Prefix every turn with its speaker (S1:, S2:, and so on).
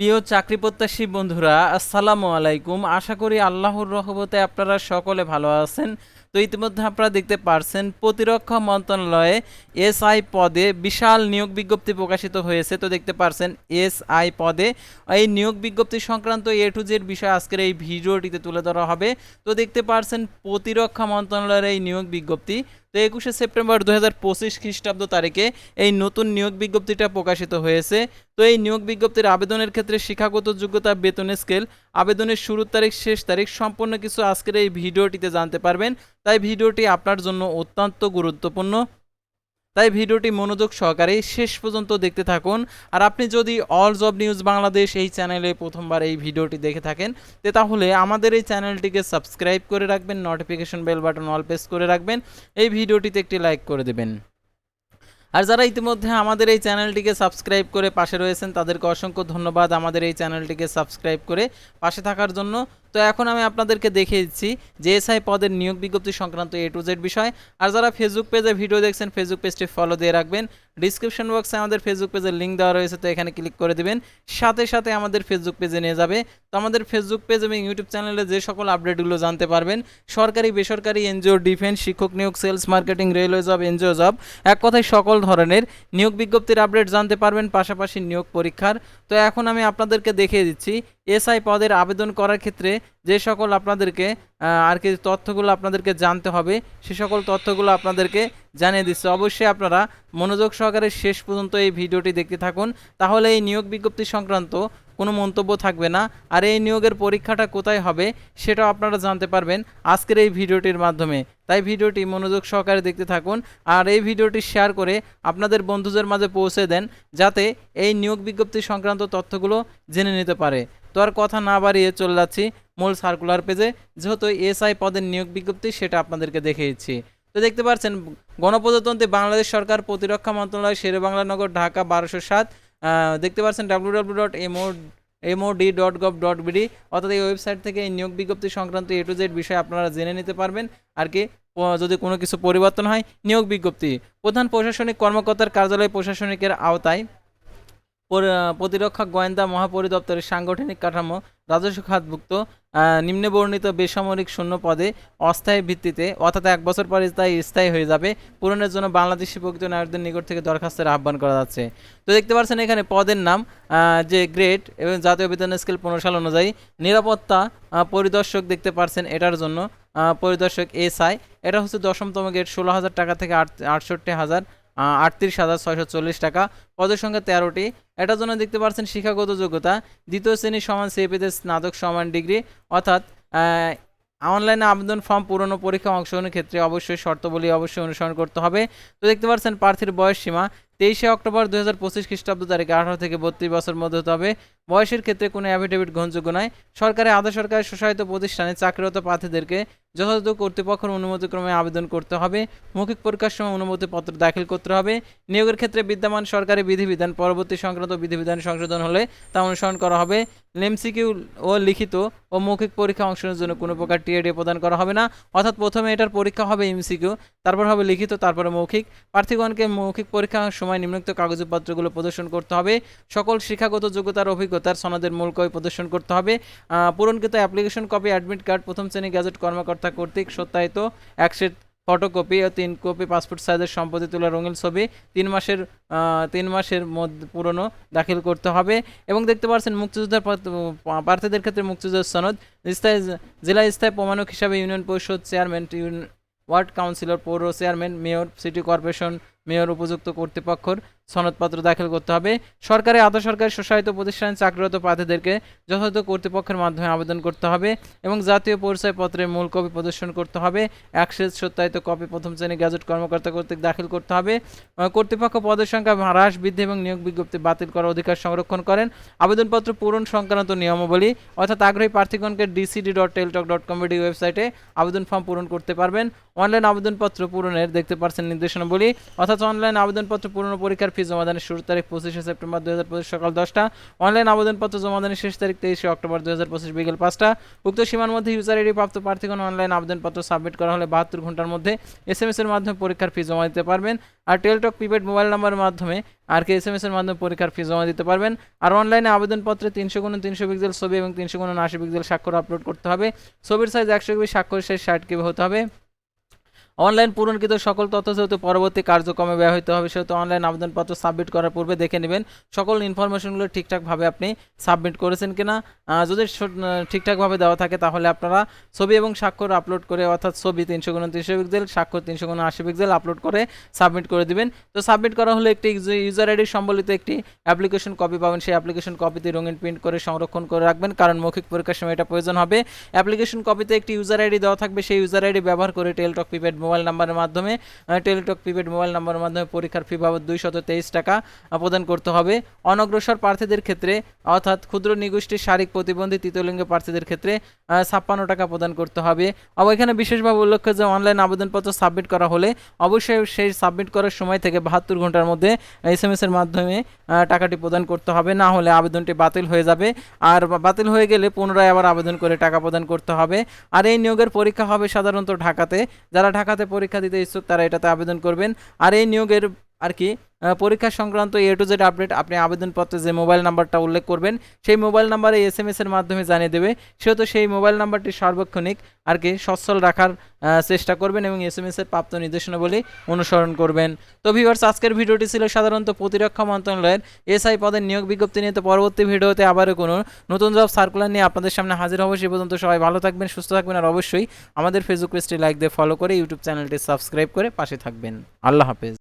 S1: প্রিয় চাকরি প্রত্যাশী বন্ধুরা, আসসালামু আলাইকুম। আশা করি আল্লাহর রহমতে আপনারা সকলে ভালো আছেন। তো ইতিমধ্যে আপনারা দেখতে পারছেন, প্রতিরক্ষা মন্ত্রণালয়ে এসআই পদে বিশাল নিয়োগ বিজ্ঞপ্তি প্রকাশিত হয়েছে। তো দেখতে পারছেন, এসআই পদে এই নিয়োগ বিজ্ঞপ্তি সংক্রান্ত এ টু জেড বিষয় আজকের এই ভিডিওটিতে তুলে ধরা হবে। তো দেখতে পারছেন, প্রতিরক্ষা মন্ত্রণালয়ের এই নিয়োগ বিজ্ঞপ্তি। তো একুশে সেপ্টেম্বর দু হাজার পঁচিশ খ্রিস্টাব্দ তারিখে এই নতুন নিয়োগ বিজ্ঞপ্তিটা প্রকাশিত হয়েছে। তো এই নিয়োগ বিজ্ঞপ্তির আবেদনের ক্ষেত্রে শিক্ষাগত যোগ্যতা, বেতন স্কেল, আবেদনের শুরুর তারিখ, শেষ তারিখ সম্পূর্ণ কিছু আজকের এই ভিডিওটিতে জানতে পারবেন। তাই ভিডিওটি আপনার জন্য অত্যন্ত গুরুত্বপূর্ণ। তাই ভিডিওটি মনোযোগ সহকারে শেষ পর্যন্ত দেখতে থাকুন। আর আপনি যদি অল জব নিউজ বাংলাদেশ এই চ্যানেলে প্রথমবার এই ভিডিওটি দেখে থাকেন, তে তাহলে আমাদের এই চ্যানেলটিকে সাবস্ক্রাইব করে রাখবেন notification bell button all press করে রাখবেন, এই ভিডিওটিতে একটি লাইক করে দেবেন। আর যারা ইতিমধ্যে আমাদের এই চ্যানেলটিকে সাবস্ক্রাইব করে পাশে রয়েছেন, তাদেরকে অসংখ্য ধন্যবাদ। আমাদের এই চ্যানেলটিকে সাবস্ক্রাইব করে পাশে থাকার জন্য। তো এখন আমি আপনাদেরকে দেখিয়ে দিচ্ছি যে এসআই পদের নিয়োগ বিজ্ঞপ্তি সংক্রান্ত এ টু জেড বিষয়। আর যারা ফেসবুক পেজে ভিডিও দেখছেন ফেসবুক পেজটি ফলো দিয়ে রাখবেন। ডিসক্রিপশন বক্সে আমাদের ফেসবুক পেজের লিঙ্ক দেওয়া রয়েছে, তো এখানে ক্লিক করে দিবেন। সাথে সাথে আমাদের ফেসবুক পেজে নিয়ে যাবে। তো আমাদের ফেসবুক পেজ এবং ইউটিউব চ্যানেলে যে সকল আপডেটগুলো জানতে পারবেন, সরকারি, বেসরকারি এনজিও ডিফেন্স শিক্ষক নিয়োগ sales marketing railway job NGO job এক কথায় সকল ধরনের নিয়োগ বিজ্ঞপ্তির আপডেট জানতে পারবেন, পাশাপাশি নিয়োগ পরীক্ষার। তো এখন আমি আপনাদেরকে দেখিয়ে দিচ্ছি, এসআই পদের আবেদন করার ক্ষেত্রে যে সকল আপনাদেরকে আর কি তথ্যগুলো আপনাদেরকে জানতে হবে, সে সকল তথ্যগুলো আপনাদেরকে জানিয়ে দিচ্ছে। অবশ্যই আপনারা মনোযোগ সহকারে শেষ পর্যন্ত এই ভিডিওটি দেখতে থাকুন। তাহলে এই নিয়োগ বিজ্ঞপ্তি সংক্রান্ত কোনো মন্তব্য থাকবে না। আর এই নিয়োগের পরীক্ষাটা কোথায় হবে সেটাও আপনারা জানতে পারবেন আজকের এই ভিডিওটির মাধ্যমে। তাই ভিডিওটি মনোযোগ সহকারে দেখতে থাকুন আর এই ভিডিওটি শেয়ার করে আপনাদের বন্ধুদের মাঝে পৌঁছে দেন যাতে এই নিয়োগ বিজ্ঞপ্তি সংক্রান্ত তথ্যগুলো জেনে নিতে পারে। তো আর কথা না বাড়িয়ে চলে যাচ্ছি মূল সার্কুলার পেজে যেহেতু এসআই পদের নিয়োগ বিজ্ঞপ্তি, সেটা আপনাদেরকে দেখিয়েছি। তো দেখতে পাচ্ছেন, গণপ্রজাতন্ত্রী বাংলাদেশ সরকার প্রতিরক্ষা মন্ত্রণালয় শেরে বাংলা নগর ঢাকা, বারোশো সাত। দেখতে পাচ্ছেন W W dot MO MOD dot gov dot BD অর্থাৎ এই ওয়েবসাইট থেকে এই নিয়োগ বিজ্ঞপ্তি সংক্রান্ত এ টু জেড বিষয়ে আপনারা জেনে নিতে পারবেন। আর কি যদি কোনো কিছু পরিবর্তন হয়, নিয়োগ বিজ্ঞপ্তি। প্রধান প্রশাসনিক কর্মকর্তার কার্যালয় প্রশাসনিকের আওতায়। প্রতিরক্ষা গোয়েন্দা মহাপরিদপ্তরের সাংগঠনিক কাঠামো রাজস্ব খাতভুক্ত নিম্নে বর্ণিত বেসামরিক শূন্য পদে অস্থায়ী ভিত্তিতে, অর্থাৎ এক বছর পরে তাই স্থায়ী হয়ে যাবে, পূরণের জন্য বাংলাদেশি প্রকৃত নাগরিকদের নিকট থেকে দরখাস্তের আহ্বান করা যাচ্ছে। তো দেখতে পাচ্ছেন এখানে পদের নাম যে গ্রেড এবং জাতীয় বেতন স্কেল পনেরো সাল অনুযায়ী নিরাপত্তা পরিদর্শক দেখতে পাচ্ছেন এটার জন্য পরিদর্শক এসআই এটা হচ্ছে দশমতম গ্রেড, ষোলো হাজার টাকা থেকে আট, আটষট্টি হাজার আটত্রিশ হাজার ছয়শো চল্লিশ টাকা। পদের সংখ্যা তেরোটি। এটার জন্য দেখতে পাচ্ছেন শিক্ষাগত যোগ্যতা। দ্বিতীয় শ্রেণি সমান সিএপিতে স্নাতক সমান ডিগ্রি। অর্থাৎ অনলাইনে আবেদন ফর্ম পুরনো পরীক্ষা অংশগ্রহণের ক্ষেত্রে অবশ্যই শর্তবলী অবশ্যই অনুসরণ করতে হবে। তো দেখতে পাচ্ছেন প্রার্থীর বয়স সীমা। তেইশে অক্টোবর দু হাজার পঁচিশ খ্রিস্টাব্দ তারিখে আঠারো থেকে বত্রিশ বছর মধ্যে হতে হবে। বয়সের ক্ষেত্রে কোনো অ্যাফিডেভিট গ্রহণযোগ্য নয়। সরকারি আধা সরকারি স্বশাসিত প্রতিষ্ঠানে চাকরিরত প্রার্থীদেরকে যথাযথ কর্তৃপক্ষের অনুমতিক্রমে আবেদন করতে হবে। মৌখিক পরীক্ষার সময় অনুমতিপত্র দাখিল করতে হবে। নিয়োগের ক্ষেত্রে বিদ্যমান সরকারি বিধিবিধান পরবর্তী সংক্রান্ত বিধিবিধান সংশোধন হলে তা অনুসরণ করা হবে। এমসিকিউ ও লিখিত ও মৌখিক পরীক্ষা অংশগ্রহণের জন্য কোনো প্রকার টিএডি প্রদান করা হবে না। অর্থাৎ প্রথমে এটার পরীক্ষা হবে এমসিকিউ, তারপর হবে লিখিত, তারপরে মৌখিক। প্রার্থীগণকে মৌখিক পরীক্ষার সময় নিম্নোক্ত কাগজপত্রগুলো প্রদর্শন করতে হবে। সকল শিক্ষাগত যোগ্যতার অভিজ্ঞতার সনদের মূল কপি প্রদর্শন করতে হবে। পূরণকৃত অ্যাপ্লিকেশন কপি, অ্যাডমিট কার্ড, প্রথম শ্রেণি গ্যাজেট কর্মকর্তা কর্তৃক সত্যায়িত এক সেট ফটোকপি ও তিন কপি পাসপোর্ট সাইজের সম্পত্তি তোলা রঙিন ছবি তিন মাসের তিন মাসের মধ্যে পুরনো দাখিল করতে হবে। এবং দেখতে পাচ্ছেন মুক্তিযোদ্ধার প্রার্থীদের ক্ষেত্রে মুক্তিযোদ্ধার সনদ। স্থায়ী জেলা স্থায়ী প্রমাণক হিসাবে ইউনিয়ন পরিষদ চেয়ারম্যান ওয়ার্ড কাউন্সিলর, পৌর chairman, mayor, city corporation mayor উপযুক্ত কর্তৃপক্ষর সনদপত্র দাখিল করতে হবে। সরকারি আধা সরকারি স্বশাসিত প্রতিষ্ঠানে চাকরিরত প্রার্থীদেরকে যথাযথ কর্তৃপক্ষের মাধ্যমে আবেদন করতে হবে এবং জাতীয় পরিচয়পত্রের মূল কপি প্রদর্শন করতে হবে। অ্যাক্সেস সত্যায়িত কপি প্রথম শ্রেণি গ্যাজেট কর্মকর্তা কর্তৃক দাখিল করতে হবে। কর্তৃপক্ষ পদের সংখ্যা, হ্রাস, বৃদ্ধি এবং নিয়োগ বিজ্ঞপ্তি বাতিল করার অধিকার সংরক্ষণ করেন। আবেদনপত্র পূরণ সংক্রান্ত নিয়মাবলী অর্থাৎ আগ্রহী প্রার্থীগণকে DCD dot Teletalk dot com BD ওয়েবসাইটে আবেদন ফর্ম পূরণ করতে পারবেন। অনলাইন আবেদনপত্র পূরণের দেখতে পাচ্ছেন নির্দেশনাবলী। অর্থাৎ অনলাইন আবেদনপত্র পূরণ পরীক্ষার ফি জমাদানের শুরু তারিখ পঁচিশে সেপ্টেম্বর দু হাজার পঁচিশ সকাল দশটা। অনলাইন আবেদনপত্র জমাদানের শেষ তারিখ তেইশে অক্টোবর দুই হাজার পঁচিশ বিকেল পাঁচটা। উক্ত সীমার মধ্যে ইউজার আইডি প্রাপ্ত প্রার্থীগণ অনলাইন আবেদনপত্র সাবমিট করা হলে বাহাত্তর ঘণ্টার মধ্যে এস এম এস এর মাধ্যমে পরীক্ষার ফি জমা দিতে পারবেন। আর টেলটক প্রিপেড মোবাইল নাম্বারের মাধ্যমে আর কে এস এম এস এর মাধ্যমে পরীক্ষার ফি জমা দিতে পারবেন। আর অনলাইনে আবেদনপত্রে তিনশো গুণ তিনশো পিক্সেল ছবি এবং তিনশো গুণ আশি পিক্সেল স্বাক্ষর আপলোড করতে হবে। ছবির সাইজ একশো কেবি স্বাক্ষর সাইজ ষাট কেবি হতে হবে। অনলাইন পূরণকৃত সকল তথ্য যেহেতু পরবর্তী কার্যক্রমে ব্যবহৃত হবে, সেহেতু অনলাইন আবেদনপত্র সাবমিট করার পূর্বে দেখে নেবেন সকল ইনফরমেশনগুলো ঠিকঠাকভাবে আপনি সাবমিট করেছেন কিনা। যদি ঠিকঠাকভাবে দেওয়া থাকে তাহলে আপনারা ছবি এবং স্বাক্ষর আপলোড করে, অর্থাৎ ছবি তিনশো গুণ তিনশো পিক্সেল স্বাক্ষর তিনশো গুণ আশি পিক্সেল আপলোড করে সাবমিট করে দিবেন। তো সাবমিট করা হলে একটি ইউজার আইডি সম্বলিত একটি অ্যাপ্লিকেশন কপি পাবেন। সেই অ্যাপ্লিকেশন কপিতে রঙিন প্রিন্ট করে সংরক্ষণ করে রাখবেন, কারণ মৌখিক পরীক্ষার সময় এটা প্রয়োজন হবে। অ্যাপ্লিকেশন কপিতে একটি ইউজার আইডি দেওয়া থাকবে। সেই ইউজার আইডি ব্যবহার করে টেলটক প্রিপেড মোবাইল নাম্বারের মাধ্যমে টেলটক প্রিপেড মোবাইল নাম্বারের মাধ্যমে পরীক্ষার ফি বাবদ দুইশত তেইশ টাকা প্রদান করতে হবে। অনগ্রসর প্রার্থীদের ক্ষেত্রে, অর্থাৎ ক্ষুদ্র নিগোষ্ঠী শারীরিক প্রতিবন্ধী তৃতীয়লিঙ্গ প্রার্থীদের ক্ষেত্রে ছাপ্পান্ন টাকা প্রদান করতে হবে। আবার এখানে বিশেষভাবে উল্লেখ্য যে, অনলাইন আবেদনপত্র সাবমিট করা হলে অবশ্যই সেই সাবমিট করার সময় থেকে বাহাত্তর ঘণ্টার মধ্যে এস এম এর মাধ্যমে টাকাটি প্রদান করতে হবে। না হলে আবেদনটি বাতিল হয়ে যাবে। আর বাতিল হয়ে গেলে পুনরায় আবার আবেদন করে টাকা প্রদান করতে হবে। আর এই নিয়োগের পরীক্ষা হবে সাধারণত ঢাকাতে। যারা ঢাকাতে পরীক্ষা দিতে ইচ্ছুক তারা এটাতে আবেদন করবেন। আর এই নিয়োগের আর কি পরীক্ষা সংক্রান্ত এ টু জেড আপডেট আপনি আবেদনপত্রে যে মোবাইল নাম্বারটা উল্লেখ করবেন, সেই মোবাইল নাম্বারে এস এম এর মাধ্যমে জানিয়ে দেবে, সেহেতু সেই মোবাইল নাম্বারটি সার্বক্ষণিক আর কি সচ্ছল রাখার চেষ্টা করবেন এবং এস এম এর প্রাপ্ত নির্দেশনাবলী অনুসরণ করবেন। তো ভিউয়ার্স আজকের ভিডিওটি ছিল সাধারণত প্রতিরক্ষা মন্ত্রণালয়ের এসআই পদের নিয়োগ বিজ্ঞপ্তি নিয়ে। তো পরবর্তী ভিডিওতে আবারও কোনো নতুন জব সার্কুলার নিয়ে আপনাদের সামনে হাজির হব। সে পর্যন্ত সবাই ভালো থাকবেন, সুস্থ থাকবেন, আর অবশ্যই আমাদের ফেসবুক পেজটি লাইক দিয়ে ফলো করে ইউটিউব চ্যানেলটি সাবস্ক্রাইব করে পাশে থাকবেন। আল্লাহ হাফেজ।